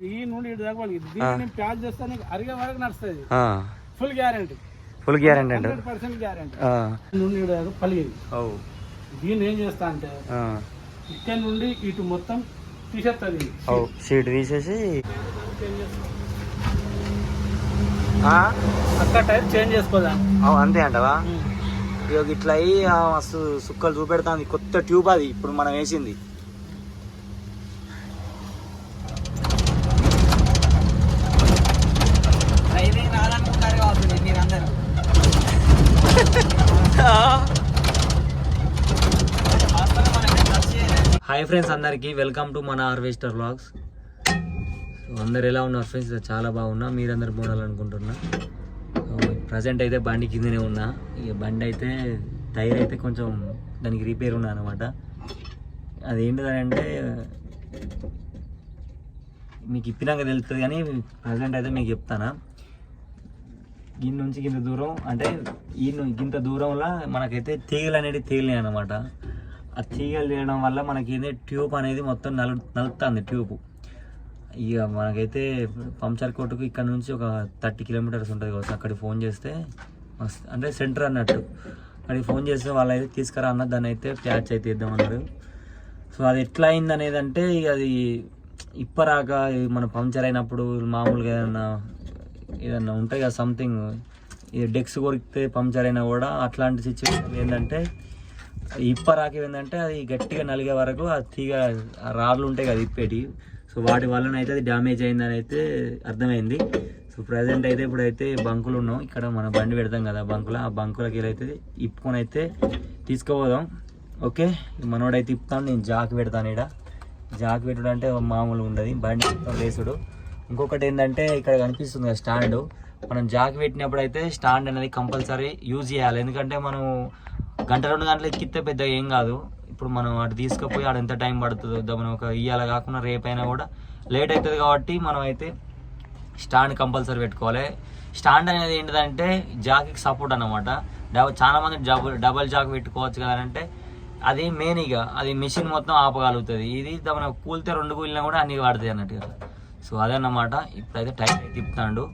ఈ నుండి ఇటు దాకా వాళ్ళకి దీన్ని ప్యాచ్ చేస్తే నీకు అరిగే వరకు నడుస్తుంది. ఫుల్ గ్యారంటీ ఫుల్ గ్యారంటీ అంట హండ్రెడ్ పర్సెంట్ గ్యారంటీ ఆ, నుండి ఇటు దాకా పలిగేది. ఓ, దీన్ని ఏం చేస్తా అంటే ఇక్కడ నుండి ఇటు మొత్తం తీసేస్తుంది సీట్ తీసేసి. టైప్ చేంజ్ చేసుకోదా? అంతే అంటవా? ఇట్లా అయ్యి మస్తు సుక్కలు చూపెడతాంది కొత్త ట్యూబ్ అది ఇప్పుడు మనం వేసింది. ఫ్రెండ్స్ అందరికీ వెల్కమ్ టు మన హార్వెస్టర్ వ్లాగ్స్ అందరు ఎలా ఉన్నారు ఫ్రెండ్స్ చాలా బాగున్నా. మీరందరు బాగుండాలనుకుంటున్నా ప్రజెంట్ అయితే బండి కిందనే ఉన్నా. ఇక బండి అయితే టైర్ అయితే కొంచెం దానికి రిపేర్ ఉన్నా అనమాట అదేంటిదని అంటే మీకు ఇప్పినాక తెలుస్తుంది కానీ ప్రజెంట్ అయితే మీకు చెప్తానా. ఈ నుంచి గింత దూరం అంటే ఈ గింత దూరంలో మనకైతే తీగలు అనేది తీగలే అనమాట ఆ తీగలు తీయడం వల్ల మనకి ఏంది ట్యూబ్ అనేది మొత్తం నలు నలుపుతుంది ట్యూబ్. ఇక మనకైతే పంచర్ కొట్టుకు ఇక్కడ నుంచి ఒక థర్టీ కిలోమీటర్స్ ఉంటుంది కావచ్చు. అక్కడికి ఫోన్ చేస్తే మస్తు అంటే సెంటర్ అన్నట్టు. అక్కడికి ఫోన్ చేస్తే వాళ్ళు అయితే తీసుకురా అన్న దాన్ని అయితే ప్యాచ్ అయితే ఇద్దామన్నారు సో అది ఎట్లా అయింది అనేది అంటే ఇక అది ఇప్పరాక మన పంచర్ అయినప్పుడు మామూలుగా ఏదన్నా ఏదన్నా ఉంటాయి కదా సంథింగ్. ఇది డెక్స్ కొరికితే పంచర్ అయినా కూడా అట్లాంటి సిచ్యువేషన్ ఏంటంటే ఇప్పరాక ఏంటంటే అది గట్టిగా నలిగే వరకు ఆ తీగ రాళ్ళు ఉంటాయి కదా ఇప్పేటి. సో వాటి వలన అయితే అది డ్యామేజ్ అయిందని అయితే అర్థమైంది. సో ప్రజెంట్ అయితే ఇప్పుడైతే బంకులు ఉన్నాం. ఇక్కడ మన బండి పెడతాం కదా బంకులో ఆ బంకులకి అయితే ఇప్పుకొని అయితే తీసుకుపోదాం. ఓకే? మనోడైతే ఇప్పుతాను నేను జాక్ పెడతాను ఇక్కడ జాక్ పెట్టడం అంటే మామూలుగా ఉండదు. బండి లేసుడు. ఇంకొకటి ఏంటంటే ఇక్కడ కనిపిస్తుంది కదా స్టాండ్. మనం జాక్ పెట్టినప్పుడు అయితే స్టాండ్ అనేది కంపల్సరీ యూజ్ చేయాలి. ఎందుకంటే మనం గంట రెండు గంటలు ఎక్కితే పెద్ద ఏం కాదు. ఇప్పుడు మనం అటు తీసుకుపోయి ఆడ ఎంత టైం పడుతుందో మనం ఒక ఇయ్యాల కాకుండా రేపైనా కూడా లేట్ అవుతుంది కాబట్టి మనం అయితే స్టాండ్ కంపల్సరీ పెట్టుకోవాలి. స్టాండ్ అనేది ఏంటిదంటే జాక్కి సపోర్ట్ అనమాట డబల్ చాలా మంది డబుల్ డబల్ జాక్ పెట్టుకోవచ్చు కదా అంటే అది మెయిన్ ఇక. అది మిషన్ మొత్తం ఆపగలుగుతుంది. ఇది మన కూలితే రెండు కూలినా కూడా అన్ని పడుతుంది అన్నట్టు కదా. సో అదన్నమాట. ఇప్పుడైతే టైర్ తిప్పుతాడు.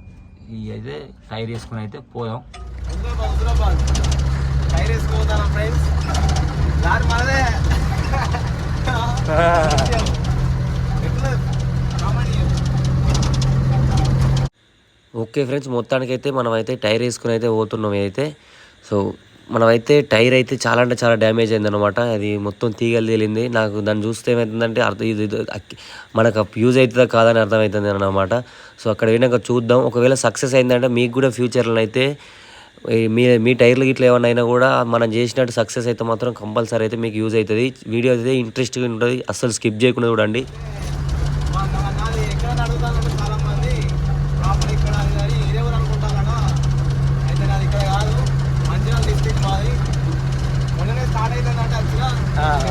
ఇది అయితే టైర్ వేసుకుని అయితే పోదాం. టైర్ ఫ్రెండ్స్ దాని మనదే ఓకే ఫ్రెండ్స్ మొత్తానికైతే మనమైతే టైర్ వేసుకుని అయితే పోతున్నాం అయితే సో మనమైతే టైర్ అయితే చాలా అంటే చాలా డ్యామేజ్ అయింది అనమాట అది మొత్తం తీగలు తేలింది. నాకు దాన్ని చూస్తే ఏమవుతుందంటే అర్థం ఇది మనకు యూజ్ అవుతుందా కాదని అర్థమవుతుంది అనమాట సో అక్కడ పోయినాక చూద్దాం. ఒకవేళ సక్సెస్ అయిందంటే మీకు కూడా ఫ్యూచర్లో అయితే మీ మీ టైర్లు గిట్ల ఏమన్నా అయినా కూడా మనం చేసినట్టు సక్సెస్ అయితే మాత్రం కంపల్సరీ అయితే మీకు యూజ్ అవుతుంది. వీడియో అయితే ఇంట్రెస్ట్గా ఉంటుంది. అస్సలు స్కిప్ చేయకుండా చూడండి నాది ఎక్కడ అడుగుతానంటే చాలా మంది ప్రాపర్ ఇక్కడ అది కానీ ఏదే ఊరు అనుకుంటారా అయితే నాది ఇక్కడ కాదు మంచిర్యాల డిస్ట్రిక్ట్ మాది మొన్ననే స్టార్ట్ అవుతుందంటే వచ్చిన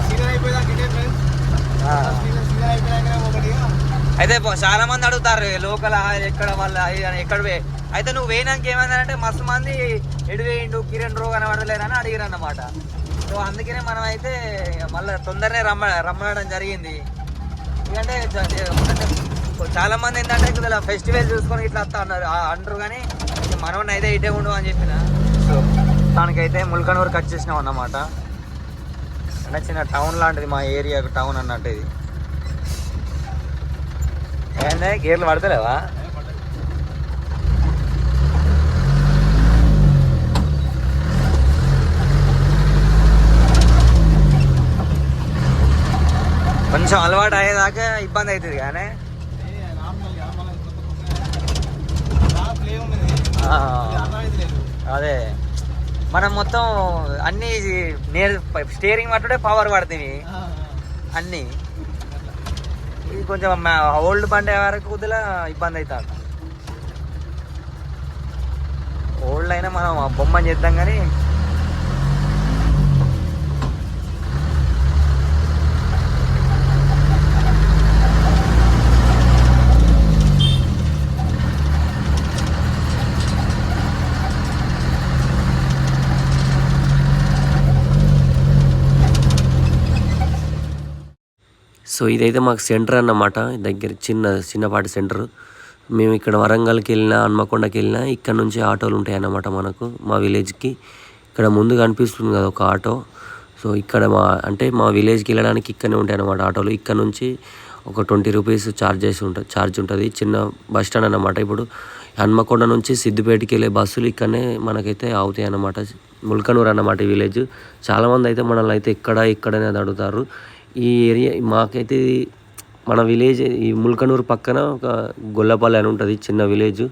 సీజన్ అయిపోయేదాకా ఇదే ఫ్రెండ్స్ సీజన్ సీజన్ అయిపోయాక ఒకటి అయితే చాలా మంది అడుగుతారు లోకల్ ఎక్కడ వాళ్ళ ఎక్కడ పోయి? అయితే నువ్వు వేయడానికి ఏమైందంటే మస్తు మంది ఎడు వేయిండు కిరణ్ రో కనబడలేదని అడిగారు అన్నమాట సో అందుకనే మనం అయితే మళ్ళీ తొందరనే రమ్మ రమ్మడం జరిగింది. ఎందుకంటే చాలా మంది ఏంటంటే ఇట్లా ఫెస్టివల్ చూసుకొని ఇట్లా వస్తా అన్నారు. అంటారు కానీ మనవన్న అయితే ఇటే ఉండు అని చెప్పిన. సో దానికైతే ముల్కనూరు కట్ చేసినాం అన్నమాట. అంటే చిన్న టౌన్ లాంటిది మా ఏరియా టౌన్ అన్నట్టు ఇది. ఏందే గేర్లు పడతలేవా కొంచెం అలవాటు అయ్యేదాకా ఇబ్బంది అవుతుంది కానీ నార్మల్గా మన బాగా ప్లే ఉన్నది ఆ, అర్థమైతే లేదు అదే మనం మొత్తం అన్ని నేర్ స్టీరింగ్ పట్టుడే పవర్ పడుతుంది అన్ని ఇది కొంచెం ఓల్డ్ బండి వరకు కుదిలా ఇబ్బంది అవుతుంది ఓల్డ్ అయినా మనం బొమ్మని చేద్దాం కానీ సో ఇదైతే మాకు సెంటర్ అన్నమాట దగ్గర చిన్న చిన్నపాటి సెంటర్. మేము ఇక్కడ వరంగల్కి వెళ్ళినా హన్మకొండకి వెళ్ళినా ఇక్కడ నుంచి ఆటోలు ఉంటాయి అన్నమాట మనకు మా విలేజ్కి. ఇక్కడ ముందు కనిపిస్తుంది కదా ఒక ఆటో. సో ఇక్కడ మా అంటే మా విలేజ్కి వెళ్ళడానికి ఇక్కడనే ఉంటాయి అన్నమాట ఆటోలు. ఇక్కడ నుంచి ఒక ట్వంటీ రూపీస్ ఛార్జ్ చేసి ఉంటుంది ఛార్జ్ ఉంటుంది. చిన్న బస్ స్టాండ్ అన్నమాట ఇప్పుడు. హన్మకొండ నుంచి సిద్దిపేటకి వెళ్ళే బస్సులు ఇక్కడనే మనకైతే అవుతాయి అన్నమాట. ముల్కనూరు అన్నమాట ఈ విలేజ్. చాలామంది అయితే మనల్ని అయితే ఇక్కడ ఇక్కడనే అని అడుగుతారు. ఈ ఏరియా మాకైతే ఇది మన విలేజ్ ఈ ముల్కనూరు పక్కన ఒక గొల్లపల్లి అని ఉంటుంది చిన్న విలేజ్.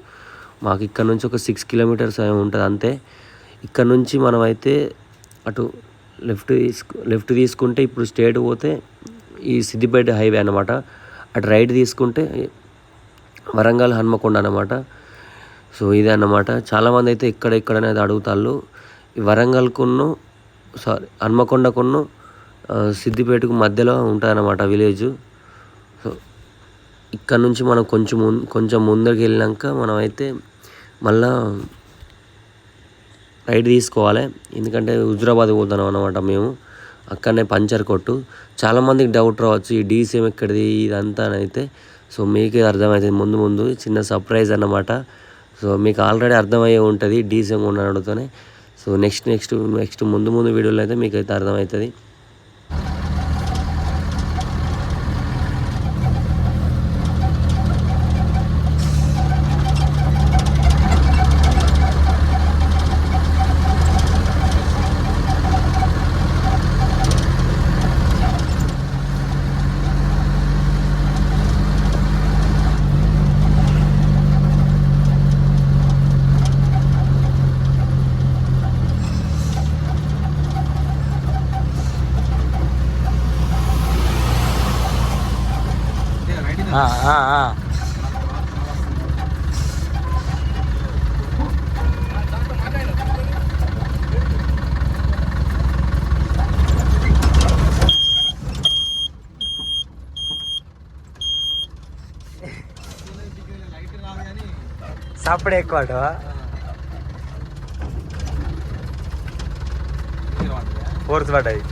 మాకు ఇక్కడ నుంచి ఒక సిక్స్ కిలోమీటర్స్ ఏమో ఉంటుంది అంతే. ఇక్కడ నుంచి మనమైతే అటు లెఫ్ట్ తీసుకు లెఫ్ట్ తీసుకుంటే ఇప్పుడు స్టేట్ పోతే ఈ సిద్దిపేట హైవే అనమాట అటు రైట్ తీసుకుంటే వరంగల్ హన్మకొండ అనమాట సో ఇదే అన్నమాట. చాలామంది అయితే ఇక్కడ ఇక్కడ అనేది అడుగుతాళ్ళు. ఈ వరంగల్కును సారీ హన్మకొండకును సిద్దిపేటకు మధ్యలో ఉంటుందన్నమాట విలేజ్. సో ఇక్కడ నుంచి మనం కొంచెం ముం కొంచెం ముందరికి వెళ్ళినాక మనం అయితే మళ్ళా రైట్ తీసుకోవాలి. ఎందుకంటే హుజరాబాద్ పోతున్నాం అనమాట మేము. అక్కడనే పంచర్ కొట్టు. చాలామందికి డౌట్ రావచ్చు ఈ డీసీఎం ఎక్కడిది ఇదంతా అయితే. సో మీకే అర్థమవుతుంది ముందు ముందు చిన్న సర్ప్రైజ్ అన్నమాట. సో మీకు ఆల్రెడీ అర్థమయ్యే ఉంటుంది డీసీఎం ఉన్న అడుగుతూనే. సో నెక్స్ట్ నెక్స్ట్ నెక్స్ట్ ముందు ముందు వీడియోలో అయితే మీకు అయితే అర్థమవుతుంది. આપણે એક વાટો હા ફોર્થ વાટ આવી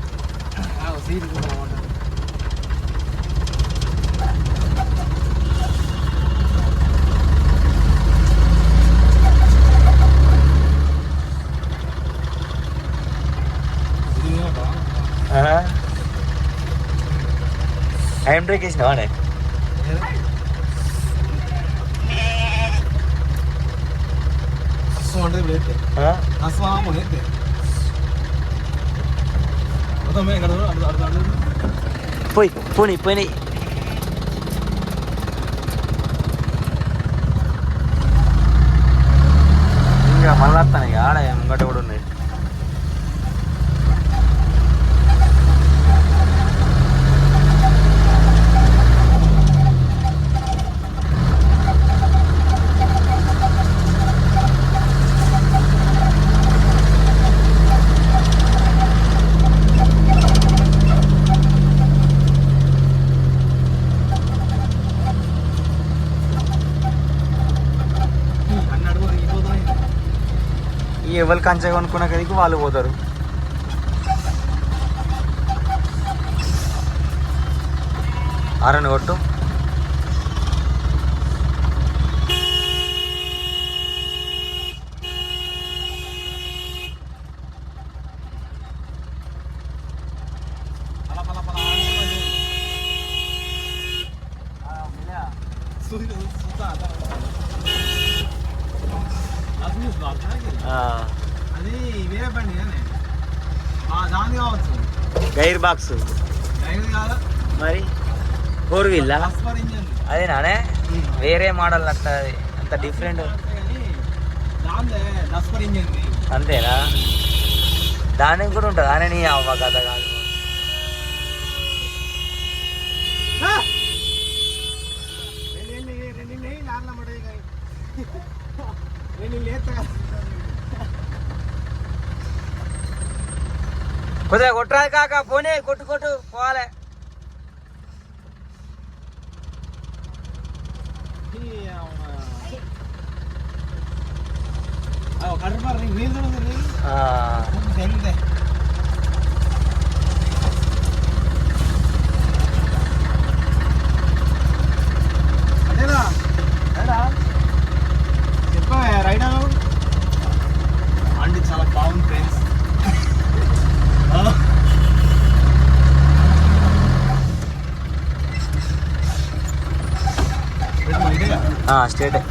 હા એમ ટ્રેક છે ને అంటే లేతే ఆ? అస్సలు లేతే మొత్తం మేము ఇక్కడ అడుగు అడుగు అడుగు పోయి పోనీ పోనీ ఇంకా మళ్ళీ వస్తాను ఇక ఆడ ముంగట కూడా ఉన్నాయి అన్ని అడుగు ఇరిగిపోతున్నాయి ఈ ఎవరు కంచె కొనుక్కున్న కదికి వాళ్ళు పోతారు. ఆరని కొట్టు. అది వేరే బండి కానీ. దాని కావచ్చు. గైర్ బాక్స్. డ్రైవర్ కాదా? మరి ఫోర్ వీల్? అదే నానే వేరే మోడల్ అంత అంత డిఫరెంట్ అంతేనా? దానికి కూడా ఉంటుంది? అని నీ అవ్వ కథ కాదు. కొద్దిగా కొట్టరాదు కాక పోనీ కొట్టు కొట్టు పోవాలి కడుపు నీళ్ళు చూడండి ఆ,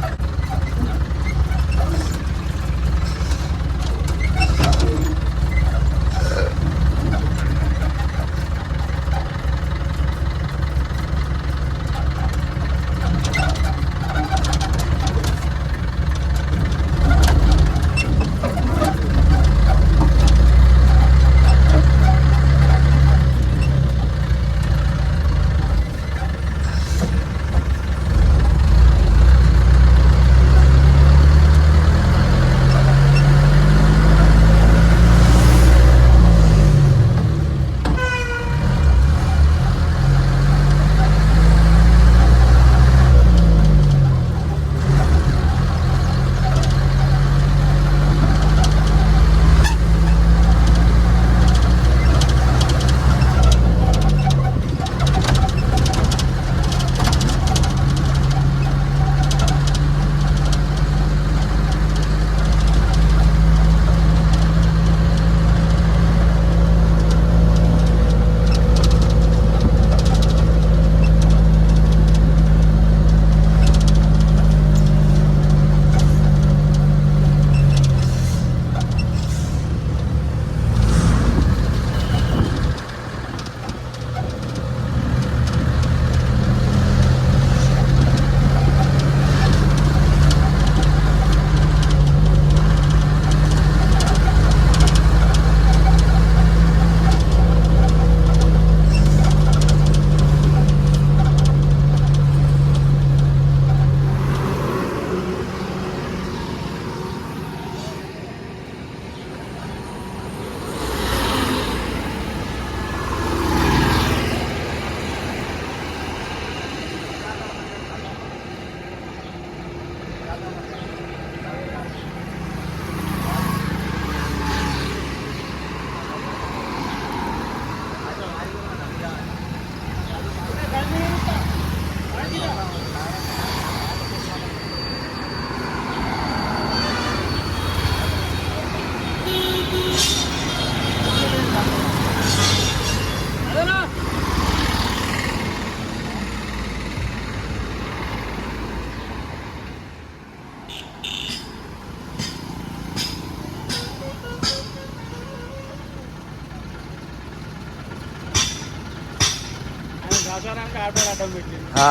తెలియదే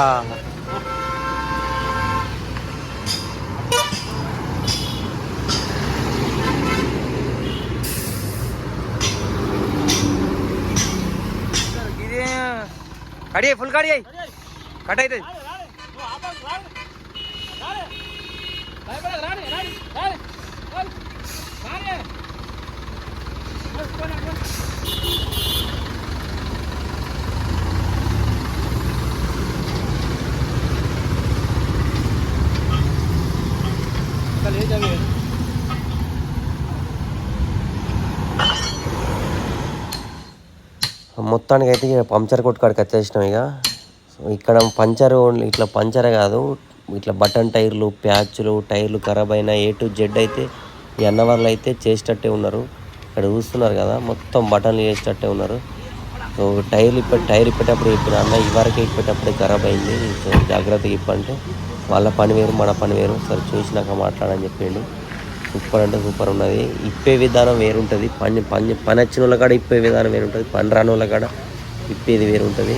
స్ట్రేట్ ఇది కడి ఫుల్ కడి కట్ అవుతుంది మొత్తానికి అయితే ఇక పంచర్ కొట్టుకాడికి వచ్చేసినాం ఇక. ఇక్కడ పంచర్ ఓన్లీ ఇట్లా పంచరే కాదు ఇట్లా బటన్ టైర్లు ప్యాచ్లు టైర్లు ఖరాబ్ అయిన ఏ టు జెడ్ అయితే ఈ అన్న అయితే చేసేటట్టే ఉన్నారు. ఇక్కడ చూస్తున్నారు కదా మొత్తం బటన్లు చేసేటట్టే ఉన్నారు. సో టైర్లు ఇప్పటి టైర్ ఇప్పేటప్పుడు ఇప్పుడు అన్న ఇవరకే ఇప్పేటప్పుడు ఖరాబ్ అయింది. సో జాగ్రత్తగా ఇప్పంటే. వాళ్ళ పని వేరు మన పని వేరు. సరే చూసినాక మాట్లాడని చెప్పిండు సూపర్ అంటే సూపర్ ఉన్నది. ఇప్పే విధానం వేరుంటుంది. పని పని పని వచ్చిన వాళ్ళ కాడ ఇప్పే విధానం వేరుంటుంది. పని రాని వాళ్ళ కాడ ఇప్పేది వేరుంటుంది.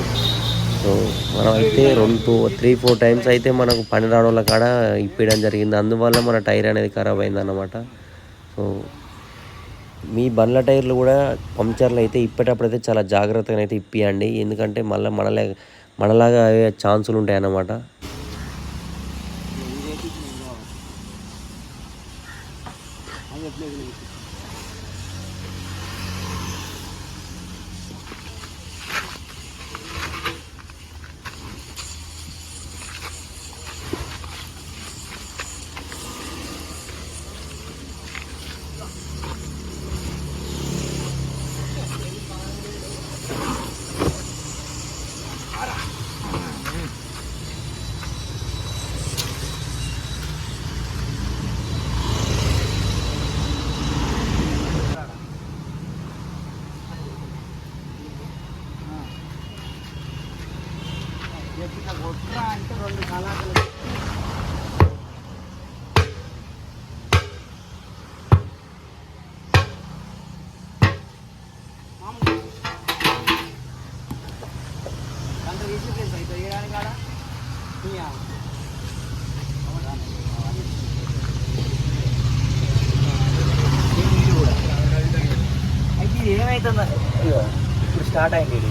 సో మనం అయితే రెండు టూ త్రీ ఫోర్ టైమ్స్ అయితే మనకు పని రాని వాళ్ళ కాడ ఇప్పేయడం జరిగింది. అందువల్ల మన టైర్ అనేది ఖరాబ్ అయిందన్నమాట. సో మీ బండ్ల టైర్లు కూడా పంక్చర్లు అయితే ఇప్పేటప్పుడు అయితే చాలా జాగ్రత్తగా అయితే ఇప్పియండి. ఎందుకంటే మళ్ళీ మనలే మనలాగా అయ్యే ఛాన్సులు ఉంటాయి ఇప్పుడు స్టార్ట్ అయింది ఇది.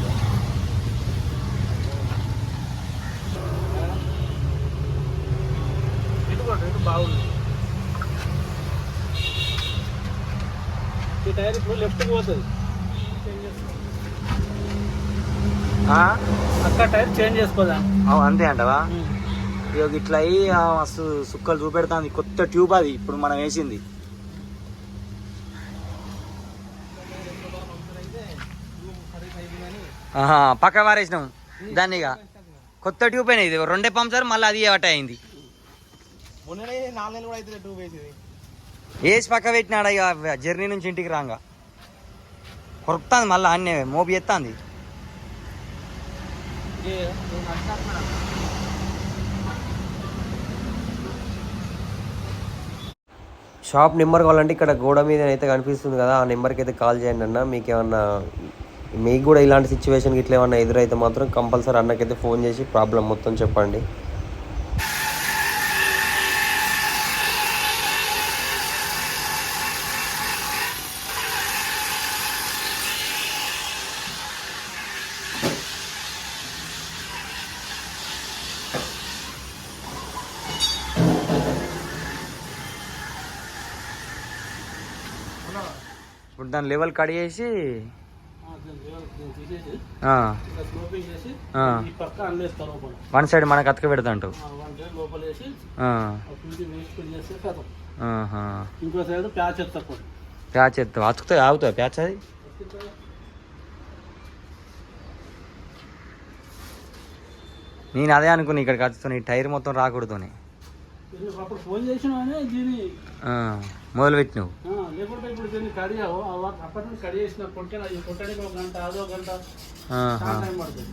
ఇటు కూడా ఇటు బాగుంది. ఈ టైర్ ఇప్పుడు లెఫ్ట్కి పోతుంది. అక్క టైర్ చేంజ్ చేసుకోదా? అంతే అంటవా? ఇట్లా అయ్యి మస్తు సుక్కలు చూపెడుతుంది. కొత్త ట్యూబ్ అది ఇప్పుడు మనం వేసింది. పక్క వారేసినాం దాన్ని ఇక కొత్త ట్యూబ్ అయినా ఇది రెండే పంప్సారు మళ్ళీ అది ఒకటే అయింది. మొన్ననే నాలుగు నెలలు కూడా అయితే టూ వేసింది. వేసి పక్క పెట్టినాడు ఇక జర్నీ నుంచి ఇంటికి రాగా. కొరుకుతుంది మళ్ళీ అన్నే మోబి ఎత్తాంది. షాప్ నెంబర్ కావాలంటే ఇక్కడ గోడ మీద అయితే కనిపిస్తుంది కదా ఆ నెంబర్కి అయితే కాల్ చేయండి అన్న. మీకు ఏమన్నా మీకు కూడా ఇలాంటి సిచ్యువేషన్ ఇట్లా ఏమన్నా ఎదురైతే మాత్రం కంపల్సరీ అన్నకైతే ఫోన్ చేసి ప్రాబ్లం మొత్తం చెప్పండి. ఇప్పుడు దాని లెవెల్ కట్ చేసి వన్ సైడ్ మనకు అతక పెడతాంటు ప్యాచ్ ఎత్తావు? అతుకుతాయి? ఆగుతావు ప్యాచ్ అది? నేను అదే అనుకున్నా ఇక్కడికి వచ్చుతాను ఈ టైర్ మొత్తం రాకూడదుని అప్పుడు ఫోన్ చేసినానే దీన్ని మొదలు పెట్టినావు ఆ, లేకుంటే ఇప్పుడు దీన్ని వా- అప్పటి నుంచి కడిగేసిన కొట్టిన ఈ కొట్టడానికి ఒక గంట అదో గంట టైం పడుతుంది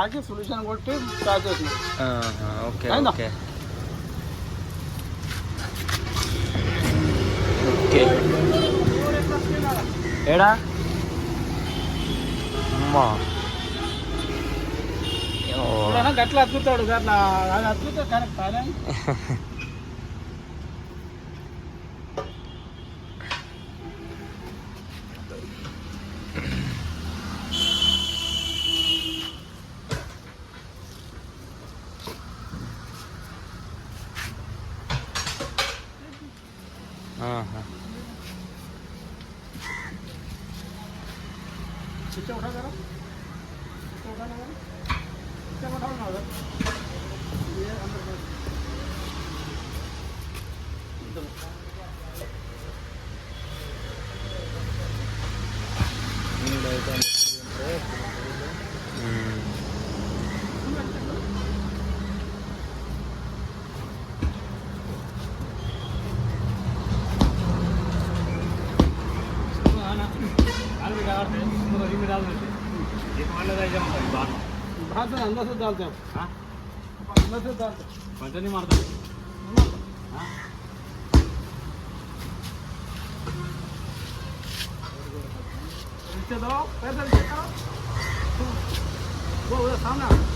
దానికి రాకి సొల్యూషన్ కొట్టి ప్యాచ్ చేసిన ఆహా. ఓకే అయిందా? ఓకే ఓకే ఏడా అమ్మా ఓ. ఎప్పుడైనా గట్ల అతుకుతాడు గట్ల అది అతుకుతా కరెక్ట్ अंदर से डालते हैं हाँ अंदर से डालते पंचा नहीं मारता हाँ नीचे दो पैदल नीचे करो वो उधर सामने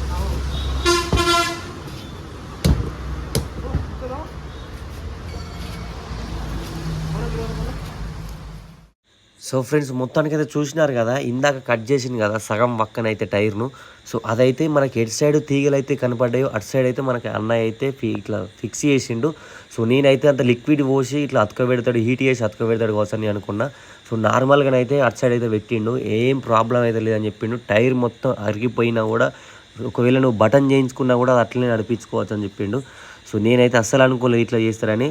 సో ఫ్రెండ్స్ మొత్తానికి అయితే చూసినారు కదా ఇందాక కట్ చేసింది కదా సగం పక్కన అయితే టైర్ను. సో అదైతే మనకి ఎటు సైడ్ తీగలు అయితే కనపడ్డాయో అటు సైడ్ అయితే మనకి అన్నయ్య అయితే ఇట్లా ఫిక్స్ చేసిండు. సో నేనైతే అంత లిక్విడ్ పోసి ఇట్లా అతకబెడతాడు హీట్ చేసి అతకబెడతాడు కోసం నేను అనుకున్నా. సో నార్మల్గానైతే అటు సైడ్ అయితే పెట్టిండు. ఏం ప్రాబ్లం అయితే లేదని చెప్పిండు. టైర్ మొత్తం అరిగిపోయినా కూడా ఒకవేళ నువ్వు బటన్ చేయించుకున్నా కూడా అది అట్లనే నడిపించుకోవచ్చు అని చెప్పిండు. సో నేనైతే అస్సలు అనుకోలేదు ఇట్లా చేస్తారని.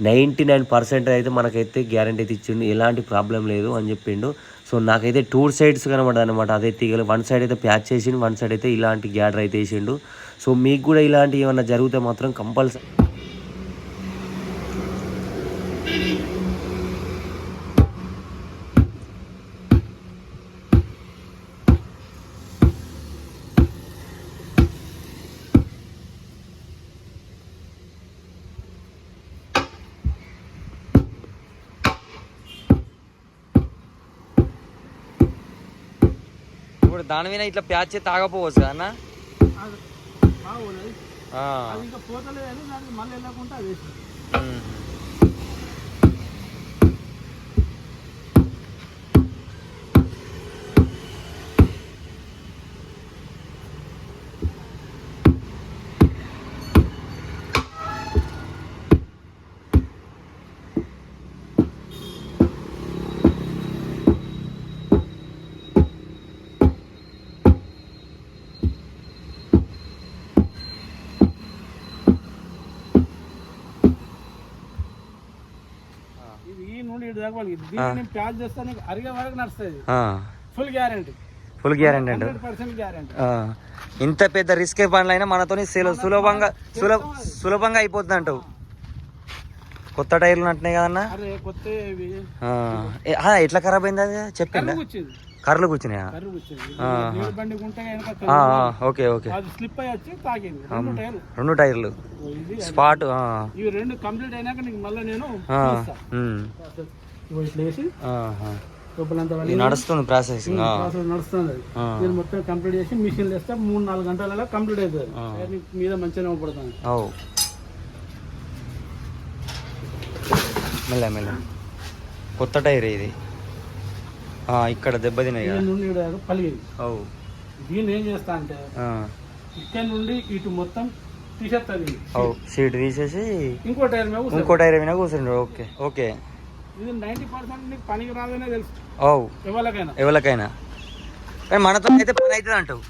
నైంటీ నైన్ పర్సెంట్ అయితే మనకైతే గ్యారంటీ అయితే ఇచ్చిండు. ఎలాంటి ప్రాబ్లం లేదు అని చెప్పిండు. సో నాకైతే టూ సైడ్స్ కనబడదు అనమాట అదే తీగలు. వన్ సైడ్ అయితే ప్యాచ్ చేసిండు. వన్ సైడ్ అయితే ఇలాంటి గ్యాడర్ అయితే వేసిండు. సో మీకు కూడా ఇలాంటి ఏమైనా జరిగితే మాత్రం కంపల్సరీ ఇప్పుడు దాని మీద ఇట్లా ప్యాచ్ తాగపోవచ్చు అన్న? ఇంకా పోతలేదు మళ్ళీ వెళ్ళకుండా ఇది ఈ నుండి ఇటు దాకా వాళ్ళకి దీన్ని ప్యాచ్ చేస్తే నీకు అరిగే వరకు నడుస్తుంది. ఆ. ఫుల్ గ్యారంటీ ఫుల్ గ్యారంటీ అంట. ఇంత పెద్ద రిస్క్ పనులైనా మనతోని సుల- సులభంగా సులభ సులభంగా అయిపోతుంది అంటావు కొత్త టైర్లు అంటున్నాయి కదన్నా? కొత్త ఎట్లా ఖరాబ్ అయింది అది? చెప్పండి. కర్రలు కూర్చున్నాయా? Okay okay. స్లిప్ వచ్చి తాగింది. రెండు టైర్లు. స్పాట్. ఇవి రెండు కంప్లీట్ అయినాక నీకు మళ్ళీ నేను నడుస్తుంది ప్రాసెసింగ్ నడుస్తుంది. నేను మొత్తం కంప్లీట్ చేసి మిషన్ వేస్తే మూడు నాలుగు గంటలలో కంప్లీట్ అవుతుంది. మీద మంచిగా అవు మెల్ల మెల్ల. కొత్త టైర్ ఇది. ఇక్కడ దెబ్బతినాయి పలిగింది. దీన్ని ఏం చేస్తా అంటే. ఇక్కడ నుండి ఇటు మొత్తం సీట్ తీసేసి ఇంకో టైర్ మీద. ఇంకో టైర్ మీద కూర్చుండ్రు ఓకే ఓకే. ఇది నైంటీ పర్సెంట్ నీకు పనికి రాదనే తెలుసు. అవు ఎవరికైనా. ఎవరికైనా. కానీ మనతో అయితే పని అవుతుంది అంటావు.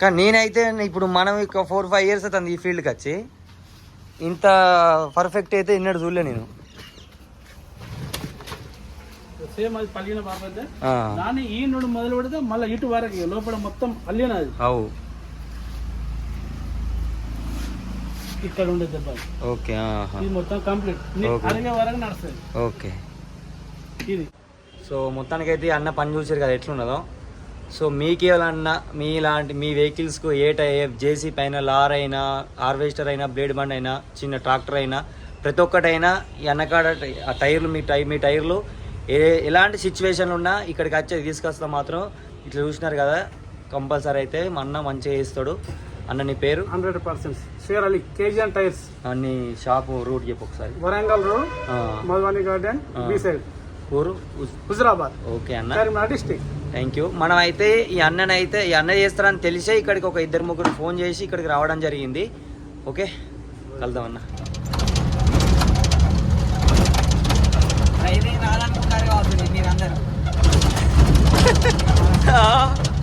కానీ నేనైతే ఇప్పుడు మనం ఇక ఫోర్ ఫైవ్ ఇయర్స్ అవుతుంది ఈ ఫీల్డ్కి వచ్చి. ఇంత పర్ఫెక్ట్ అయితే ఇన్నడు చూడలే నేను. సేమ్ అది పలిగిన బాబైతే ఆ. దాన్ని ఈ నుండి మొదలు పెడితే మళ్ళీ ఇటు వరకు లోపల మొత్తం అల్లినది అవు. ఇక్కడ ఉండే దెబ్బ ఓకే. ఇది మొత్తం కంప్లీట్. అడిగే వరకు నడుస్తుంది. ఓకే. ఇది. సో మొత్తానికైతే ఈ అన్న పని చూసారు కదా ఎట్లున్నదో. సో మీకు ఏమన్నా మీ ఇలాంటి మీ వెహికల్స్కు ఏ టైప్ జేసీ పైన లార్ అయినా హార్వెస్టర్ అయినా బ్లేడ్ బండ్ అయినా చిన్న ట్రాక్టర్ అయినా ప్రతి ఒక్కటైనా ఆ టైర్లు మీ టై మీ టైర్లు ఏ ఎలాంటి సిచ్యువేషన్లు ఉన్నా ఇక్కడికి వచ్చి తీసుకొస్తా మాత్రం ఇట్లా చూసినారు కదా కంపల్సరీ అయితే మా అన్న మంచిగా చేస్తాడు. అన్న నీ పేరు? Hundred percent. Sher Ali KGN tyres. అన్ని షాపు రూట్ చెప్పు ఒకసారి. Warangal road Madhuvani garden. Beside. ఊరు? హుజరాబాద్. ఓకే అన్న. డిస్టిక్. థ్యాంక్ యూ మనం అయితే ఈ అన్నని అయితే ఈ అన్న చేస్తారని తెలిసే ఇక్కడికి ఒక ఇద్దరు ముగ్గురు ఫోన్ చేసి ఇక్కడికి రావడం జరిగింది. ఓకే? కలుద్దాం అన్న డ్రైవింగ్ రాదనుకుంటారు కావచ్చు మీరందరూ మనం